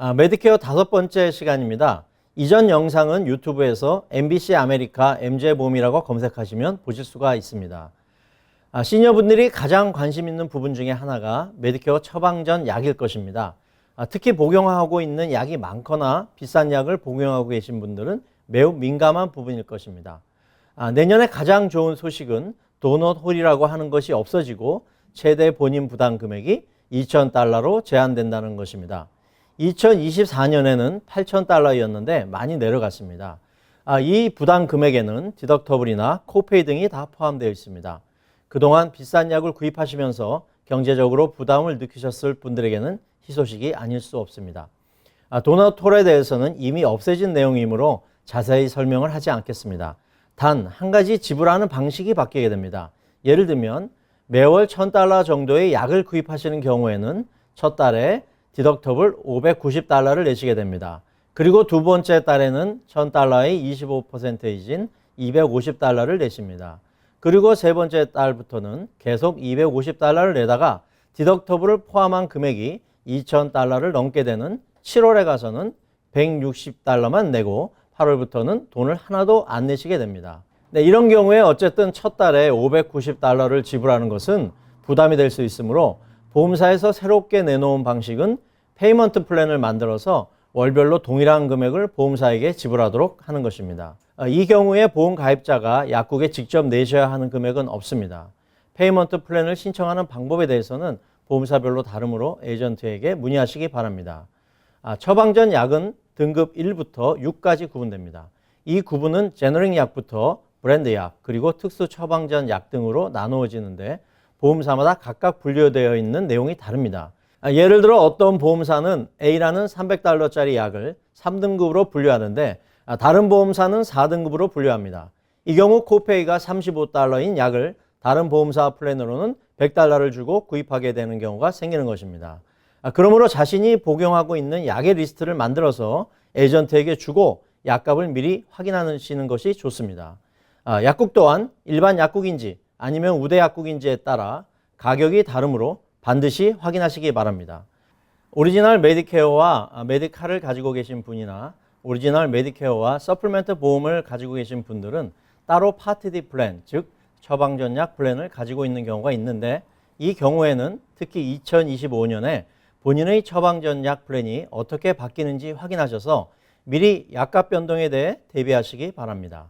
아, 메디케어 다섯 번째 시간입니다. 이전 영상은 유튜브에서 MBC 아메리카 MJ보험이라고 검색하시면 보실 수가 있습니다. 아, 시니어분들이 가장 관심 있는 부분 중에 하나가 메디케어 처방 전 약일 것입니다. 아, 특히 복용하고 있는 약이 많거나 비싼 약을 복용하고 계신 분들은 매우 민감한 부분일 것입니다. 아, 내년에 가장 좋은 소식은 도넛 홀이라고 하는 것이 없어지고 최대 본인 부담 금액이 2,000달러로 제한된다는 것입니다. 2024년에는 8,000달러였는데 많이 내려갔습니다. 아, 이 부담 금액에는 디덕터블이나 코페이 등이 다 포함되어 있습니다. 그동안 비싼 약을 구입하시면서 경제적으로 부담을 느끼셨을 분들에게는 희소식이 아닐 수 없습니다. 아, 도넛 톨에 대해서는 이미 없애진 내용이므로 자세히 설명을 하지 않겠습니다. 단 한 가지 지불하는 방식이 바뀌게 됩니다. 예를 들면 매월 1000달러 정도의 약을 구입하시는 경우에는 첫 달에 디덕터블 590달러를 내시게 됩니다. 그리고 두 번째 달에는 1000달러의 25%이진 250달러를 내십니다. 그리고 세 번째 달부터는 계속 250달러를 내다가 디덕터블을 포함한 금액이 2000달러를 넘게 되는 7월에 가서는 160달러만 내고 8월부터는 돈을 하나도 안 내시게 됩니다. 네, 이런 경우에 어쨌든 첫 달에 590달러를 지불하는 것은 부담이 될 수 있으므로 보험사에서 새롭게 내놓은 방식은 페이먼트 플랜을 만들어서 월별로 동일한 금액을 보험사에게 지불하도록 하는 것입니다. 어, 이 경우에 보험 가입자가 약국에 직접 내셔야 하는 금액은 없습니다. 페이먼트 플랜을 신청하는 방법에 대해서는 보험사별로 다르므로 에이전트에게 문의하시기 바랍니다. 아, 처방 전 약은 등급 1부터 6까지 구분됩니다. 이 구분은 제너릭 약부터 브랜드 약, 그리고 특수 처방 전 약 등으로 나누어지는데 보험사마다 각각 분류되어 있는 내용이 다릅니다. 아, 예를 들어 어떤 보험사는 A라는 300달러짜리 약을 3등급으로 분류하는데 아, 다른 보험사는 4등급으로 분류합니다. 이 경우 코페이가 35달러인 약을 다른 보험사 플랜으로는 100달러를 주고 구입하게 되는 경우가 생기는 것입니다. 아, 그러므로 자신이 복용하고 있는 약의 리스트를 만들어서 에이전트에게 주고 약값을 미리 확인하시는 것이 좋습니다. 아, 약국 또한 일반 약국인지 아니면 우대 약국인지에 따라 가격이 다르므로 반드시 확인하시기 바랍니다. 오리지널 메디케어와 아, 메디칼을 가지고 계신 분이나 오리지널 메디케어와 서플멘트 보험을 가지고 계신 분들은 따로 파트 D 플랜, 즉 처방전약 플랜을 가지고 있는 경우가 있는데 이 경우에는 특히 2025년에 본인의 처방전약 플랜이 어떻게 바뀌는지 확인하셔서 미리 약값 변동에 대해 대비하시기 바랍니다.